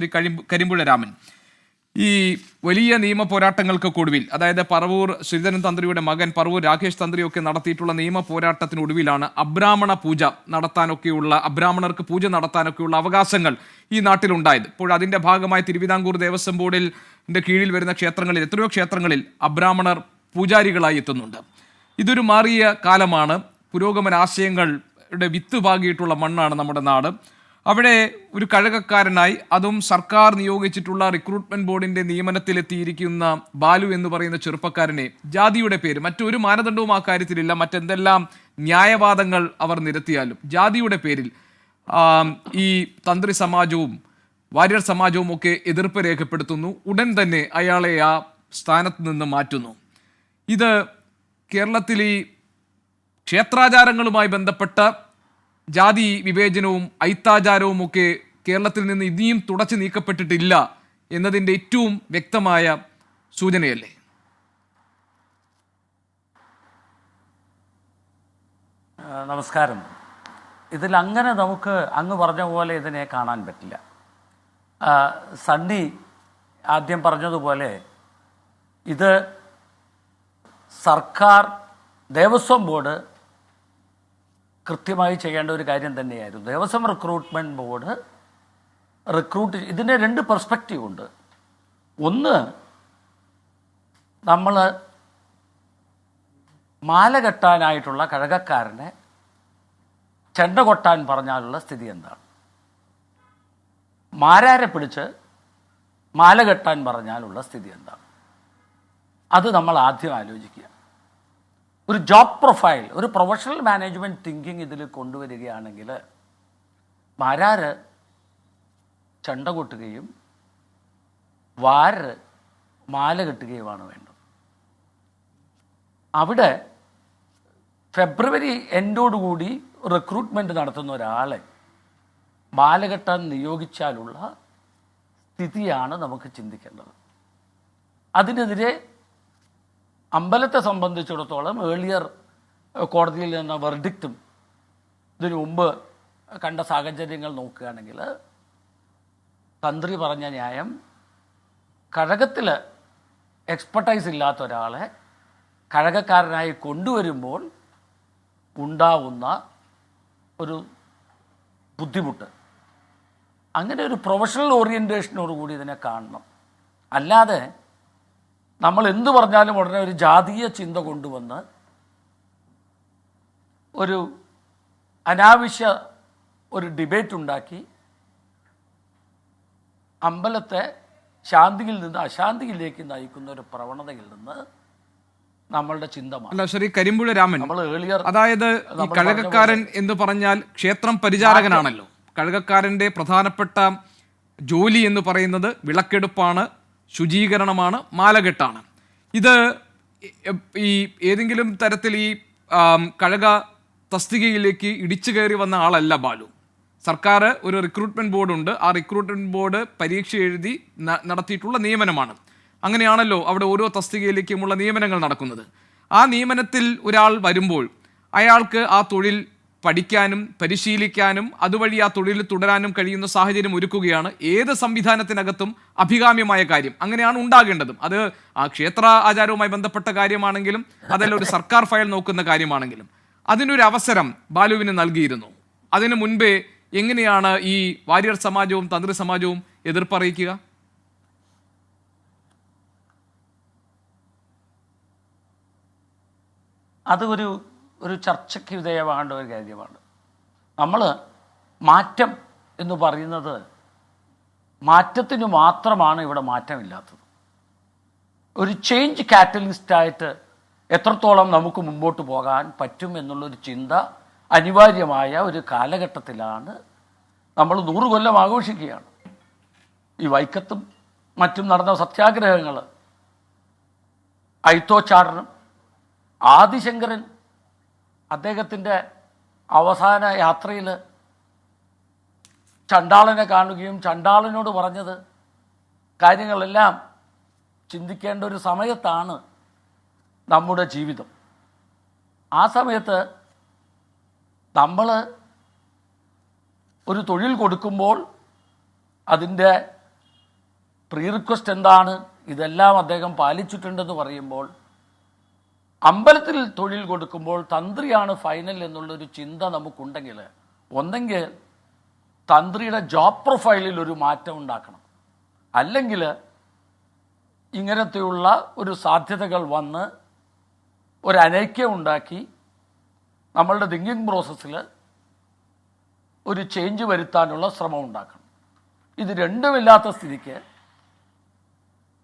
ശ്രീ രാമൻ. ഈ വലിയ നിയമ പോരാട്ടങ്ങൾക്ക് കൊടുവിൽ അതായത് പറവൂർ ശ്രീധരൻ തന്ത്രിയുടെ മകൻ പറവൂർ രാകേഷ് തന്ത്രിയൊക്കെ നടത്തിയിട്ടുള്ള നിയമ പോരാട്ടത്തിനൊടുവിലാണ് അബ്രാഹ്മണ പൂജ നടത്താനൊക്കെയുള്ള അബ്രാഹ്മണർക്ക് പൂജ നടത്താനൊക്കെയുള്ള അവകാശങ്ങൾ ഈ നാട്ടിലുണ്ടായത്. ഇപ്പോൾ അതിന്റെ ഭാഗമായി തിരുവിതാംകൂർ ദേവസ്വം ബോർഡിൽ കീഴിൽ വരുന്ന ക്ഷേത്രങ്ങളിൽ എത്രയോ ക്ഷേത്രങ്ങളിൽ അബ്രാഹ്മണർ പൂജാരികളായി എത്തുന്നുണ്ട്. ഇതൊരു മാറിയ കാലമാണ്. പുരോഗമന ആശയങ്ങളുടെ വിത്ത് പാകിയിട്ടുള്ള മണ്ണാണ് നമ്മുടെ നാട്. അവിടെ ഒരു കഴകക്കാരനായി അതും സർക്കാർ നിയോഗിച്ചിട്ടുള്ള റിക്രൂട്ട്മെന്റ് ബോർഡിന്റെ നിയമനത്തിലെത്തിയിരിക്കുന്ന ബാലു എന്ന് പറയുന്ന ചെറുപ്പക്കാരനെ ജാതിയുടെ പേര് മറ്റൊരു മാനദണ്ഡവും ആ കാര്യത്തിലില്ല. മറ്റെന്തെല്ലാം ന്യായവാദങ്ങൾ അവർ നിരത്തിയാലും. ജാതിയുടെ പേരിൽ ഈ തന്ത്രി സമാജവും വാര്യർ സമാജവും ഒക്കെ എതിർപ്പ് രേഖപ്പെടുത്തുന്നു. ഉടൻ തന്നെ അയാളെ ആ സ്ഥാനത്ത് നിന്ന് മാറ്റുന്നു. ഇത് കേരളത്തിൽ ഈ ക്ഷേത്രാചാരങ്ങളുമായി ബന്ധപ്പെട്ട ജാതി വിവേചനവും ഐത്താചാരവും ഒക്കെ കേരളത്തിൽ നിന്ന് ഇനിയും തുടച്ചു നീക്കപ്പെട്ടിട്ടില്ല എന്നതിന്റെ ഏറ്റവും വ്യക്തമായ സൂചനയല്ലേ? നമസ്കാരം. ഇതിൽ അങ്ങനെ നമുക്ക് അങ്ങ് പറഞ്ഞ പോലെ ഇതിനെ കാണാൻ പറ്റില്ല. സണ്ണി ആദ്യം പറഞ്ഞതുപോലെ ഇത് സർക്കാർ ദേവസ്വം ബോർഡ് കൃത്യമായി ചെയ്യേണ്ട ഒരു കാര്യം തന്നെയായിരുന്നു. ദേവസ്വം റിക്രൂട്ട്മെന്റ് ബോർഡ് റിക്രൂട്ട് ഇതിന് രണ്ട് പെർസ്പെക്റ്റീവ് ഉണ്ട്. ഒന്ന് നമ്മൾ മാല കെട്ടാനായിട്ടുള്ള കഴകക്കാരനെ ചെണ്ട കൊട്ടാൻ പറഞ്ഞാലുള്ള സ്ഥിതി എന്താണ്? മാരാരെ പിടിച്ച് മാല കെട്ടാൻ പറഞ്ഞാലുള്ള സ്ഥിതി എന്താണ്? അത് നമ്മൾ ആദ്യം ആലോചിക്കുക. ഒരു ജോബ് പ്രൊഫൈൽ ഒരു പ്രൊഫഷണൽ മാനേജ്മെന്റ് തിങ്കിങ് ഇതിൽ കൊണ്ടുവരികയാണെങ്കിൽ മാരാര് ചണ്ട കൊട്ടുകയും വാര് മാല കെട്ടുകയുമാണ് വേണ്ടത്. അവിടെ ഫെബ്രുവരി എൻഡോടുകൂടി റിക്രൂട്ട്മെന്റ് നടത്തുന്ന ഒരാളെ മാല കെട്ടാൻ നിയോഗിച്ചാലുള്ള സ്ഥിതിയാണ് നമുക്ക് ചിന്തിക്കേണ്ടത്. അതിനെതിരെ അമ്പലത്തെ സംബന്ധിച്ചിടത്തോളം ഏളിയർ കോടതിയിൽ നിന്ന വെർഡിക്റ്റും ഇതിനു മുമ്പ് കണ്ട സാഹചര്യങ്ങൾ നോക്കുകയാണെങ്കിൽ തന്ത്രി പറഞ്ഞ ന്യായം കഴകത്തിൽ എക്സ്പെർട്ടൈസ് ഇല്ലാത്ത ഒരാളെ കഴകക്കാരനായി കൊണ്ടുവരുമ്പോൾ ഉണ്ടാവുന്ന ഒരു ബുദ്ധിമുട്ട്. അങ്ങനെ ഒരു പ്രൊഫഷണൽ ഓറിയന്റേഷനോടുകൂടി ഇതിനെ കാണണം. അല്ലാതെ നമ്മൾ എന്ത് പറഞ്ഞാലും ഉടനെ ഒരു ജാതീയ ചിന്ത കൊണ്ടുവന്ന് ഒരു അനാവശ്യ ഒരു ഡിബേറ്റ് ഉണ്ടാക്കി അമ്പലത്തെ ശാന്തിയിൽ നിന്ന് അശാന്തിയിലേക്ക് നയിക്കുന്ന ഒരു പ്രവണതയിൽ നിന്ന് നമ്മളുടെ ചിന്ത ശ്രീ കരിമ്പുഴ രാമൻ നമ്മൾ ഏളിയർ അതായത് ഈ കഴകക്കാരൻ എന്ന് പറഞ്ഞാൽ ക്ഷേത്രം പരിചാരകനാണല്ലോ. കഴകക്കാരന്റെ പ്രധാനപ്പെട്ട ജോലി എന്ന് പറയുന്നത് വിളക്കെടുപ്പാണ് ശുചീകരണമാണ് മാലകെട്ടാണ്. ഇത് ഈ ഏതെങ്കിലും തരത്തിൽ ഈ കഴക തസ്തികയിലേക്ക് ഇടിച്ചു കയറി വന്ന ആളല്ല ബാലു. സർക്കാർ ഒരു റിക്രൂട്ട്മെന്റ് ബോർഡുണ്ട്. ആ റിക്രൂട്ട്മെന്റ് ബോർഡ് പരീക്ഷ എഴുതി നടത്തിയിട്ടുള്ള നിയമനമാണ്. അങ്ങനെയാണല്ലോ അവിടെ ഓരോ തസ്തികയിലേക്കുമുള്ള നിയമനങ്ങൾ നടക്കുന്നത്. ആ നിയമനത്തിൽ ഒരാൾ വരുമ്പോൾ അയാൾക്ക് ആ തൊഴിൽ പഠിക്കാനും പരിശീലിക്കാനും അതുവഴി ആ തൊഴിൽ തുടരാനും കഴിയുന്ന സാഹചര്യം ഒരുക്കുകയാണ്. ഏത് സംവിധാനത്തിനകത്തും അഭികാമ്യമായ കാര്യം അങ്ങനെയാണ് ഉണ്ടാകേണ്ടതും. അത് ആ ക്ഷേത്ര ആചാരവുമായി ബന്ധപ്പെട്ട കാര്യമാണെങ്കിലും അതല്ല ഒരു സർക്കാർ ഫയൽ നോക്കുന്ന കാര്യമാണെങ്കിലും. അതിനൊരു അവസരം ബാലുവിന് നൽകിയിരുന്നു. അതിനു മുൻപേ എങ്ങനെയാണ് ഈ വാര്യർ സമാജവും തന്ത്രി സമാജവും എതിർപ്പറിയിക്കുക? അത് ഒരു ഒരു ചർച്ചയ്ക്ക് വിധേയമാകേണ്ട ഒരു കാര്യമാണ്. നമ്മൾ മാറ്റം എന്ന് പറയുന്നത് മാറ്റത്തിന് മാത്രമാണ് ഇവിടെ മാറ്റമില്ലാത്തത്. ഒരു ചേഞ്ച് കാറ്റലിസ്റ്റായിട്ട് എത്രത്തോളം നമുക്ക് മുമ്പോട്ട് പോകാൻ പറ്റും എന്നുള്ളൊരു ചിന്ത അനിവാര്യമായ ഒരു കാലഘട്ടത്തിലാണ് നമ്മൾ നൂറ് കൊല്ലം ആഘോഷിക്കുകയാണ്. ഈ വൈക്കത്തും മറ്റും നടന്ന സത്യാഗ്രഹങ്ങൾ ഐത്തോച്ചാടനം ആദിശങ്കരൻ അദ്ദേഹത്തിന്റെ അവസാന യാത്രയിൽ ചണ്ടാളനെ കാണുകയും ചണ്ടാളനോട് പറഞ്ഞത് കാര്യങ്ങളെല്ലാം ചിന്തിക്കേണ്ട ഒരു സമയത്താണ് നമ്മുടെ ജീവിതം. ആ സമയത്ത് നമ്മൾ ഒരു തൊഴിൽ കൊടുക്കുമ്പോൾ അതിന്റെ പ്രീ റിക്വസ്റ്റ് എന്താണ്? ഇതെല്ലാം അദ്ദേഹം പാലിച്ചിട്ടുണ്ടെന്ന് പറയുമ്പോൾ അമ്പലത്തിൽ തൊഴിൽ കൊടുക്കുമ്പോൾ തന്ത്രിയാണ് ഫൈനൽ എന്നുള്ളൊരു ചിന്ത നമുക്കുണ്ടെങ്കിൽ ഒന്നെങ്കിൽ തന്ത്രിയുടെ ജോബ് പ്രൊഫൈലിൽ ഒരു മാറ്റം ഉണ്ടാക്കണം. അല്ലെങ്കിൽ ഇങ്ങനത്തെയുള്ള ഒരു സാധ്യതകൾ വന്ന് ഒരു ഉണ്ടാക്കി നമ്മളുടെ തിങ്കിങ് പ്രോസസ്സിൽ ഒരു ചേഞ്ച് വരുത്താനുള്ള ശ്രമം ഉണ്ടാക്കണം. ഇത് രണ്ടുമില്ലാത്ത സ്ഥിതിക്ക്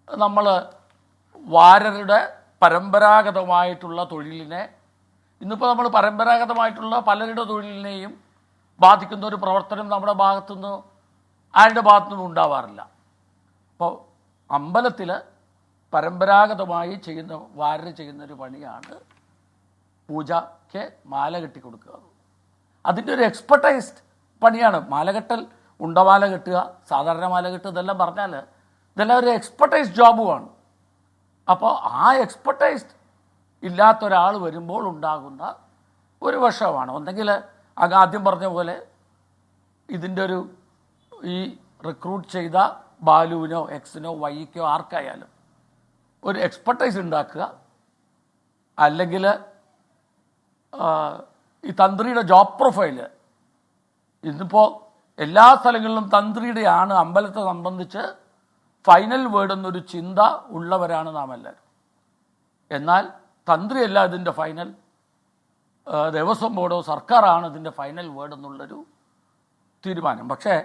നമ്മൾ വാരരുടെ പരമ്പരാഗതമായിട്ടുള്ള തൊഴിലിനെ ഇന്നിപ്പോൾ നമ്മൾ പരമ്പരാഗതമായിട്ടുള്ള പലരുടെ തൊഴിലിനെയും ബാധിക്കുന്ന ഒരു പ്രവർത്തനം നമ്മുടെ ഭാഗത്തുനിന്ന് ആരുടെ ഭാഗത്തുനിന്നും ഉണ്ടാവാറില്ല. അപ്പോൾ അമ്പലത്തിൽ പരമ്പരാഗതമായി ചെയ്യുന്ന വാരന് ചെയ്യുന്ന ഒരു പണിയാണ് പൂജയ്ക്ക് മാല കെട്ടി കൊടുക്കുക. അതിന്റെ ഒരു എക്സ്പെർട്ടൈസ്ഡ് പണിയാണ്. മാല കെട്ടൽ ഉണ്ടമാല കെട്ടുക സാധാരണ മാല കെട്ടുക ഇതെല്ലാം പറഞ്ഞാൽ ഇതെല്ലാം ഒരു എക്സ്പെർട്ടൈസ് ജോബുമാണ് അപ്പോൾ ആ എക്സ്പെർട്ടൈസ് ഇല്ലാത്ത ഒരാൾ വരുമ്പോൾ ഉണ്ടാകുന്ന ഒരു വശമാണ്. ഒന്നെങ്കിൽ അങ്ങ് ആദ്യം പറഞ്ഞ പോലെ ഇതിന്റെ ഒരു ഈ റിക്രൂട്ട് ചെയ്ത ബാലുവിനോ എക്സിനോ വൈക്കോ ആർക്കായാലും ഒരു എക്സ്പെർട്ടൈസ് ഉണ്ടാക്കുക. അല്ലെങ്കിൽ ഈ തന്ത്രിയുടെ ജോബ് പ്രൊഫൈൽ ഇന്നിപ്പോൾ എല്ലാ സ്ഥലങ്ങളിലും തന്ത്രിയുടെയാണ് അമ്പലത്തെ സംബന്ധിച്ച് ഫൈനൽ വേർഡ് എന്നൊരു ചിന്ത ഉള്ളവരാണ് നാം എല്ലാവരും. എന്നാൽ തന്ത്രിയല്ല ഇതിന്റെ ഫൈനൽ ദേവസ്വം ബോർഡോ സർക്കാരാണ് ഇതിന്റെ ഫൈനൽ വേർഡ് എന്നുള്ളൊരു തീരുമാനം. പക്ഷേ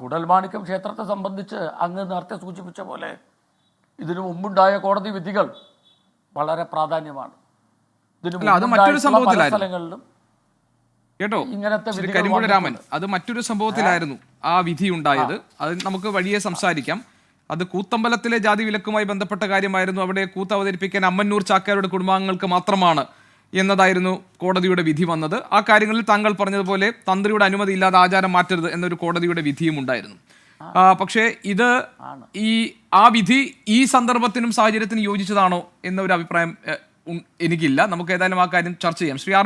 കുടൽമാണിക്യം ക്ഷേത്രത്തെ സംബന്ധിച്ച് അങ്ങ് നേരത്തെ സൂചിപ്പിച്ച പോലെ ഇതിനു മുമ്പുണ്ടായ കോടതി വിധികൾ വളരെ പ്രാധാന്യമാണ്. ഇതിനു. സ്ഥലങ്ങളിലും കേട്ടോ കരിമ്പുഴ രാമൻ അത് മറ്റൊരു സംഭവത്തിലായിരുന്നു ആ വിധി ഉണ്ടായത്. അത് നമുക്ക് വഴിയെ സംസാരിക്കാം. അത് കൂത്തമ്പലത്തിലെ ജാതി വിലക്കുമായി ബന്ധപ്പെട്ട കാര്യമായിരുന്നു. അവിടെ കൂത്ത് അവതരിപ്പിക്കാൻ അമ്മന്നൂർ ചാക്കാരുടെ കുടുംബാംഗങ്ങൾക്ക് മാത്രമാണ് എന്നതായിരുന്നു കോടതിയുടെ വിധി വന്നത്. ആ കാര്യങ്ങളിൽ താങ്കൾ പറഞ്ഞതുപോലെ തന്ത്രിയുടെ അനുമതി ഇല്ലാതെ ആചാരം മാറ്റരുത് എന്നൊരു കോടതിയുടെ വിധിയും ഉണ്ടായിരുന്നു. പക്ഷേ ഇത് ഈ ആ വിധി ഈ സന്ദർഭത്തിനും സാഹചര്യത്തിനും യോജിച്ചതാണോ എന്നൊരു അഭിപ്രായം എനിക്കില്ല. നമുക്ക് ഏതായാലും ആ കാര്യം ചർച്ച ചെയ്യാം. ശ്രീ ആർ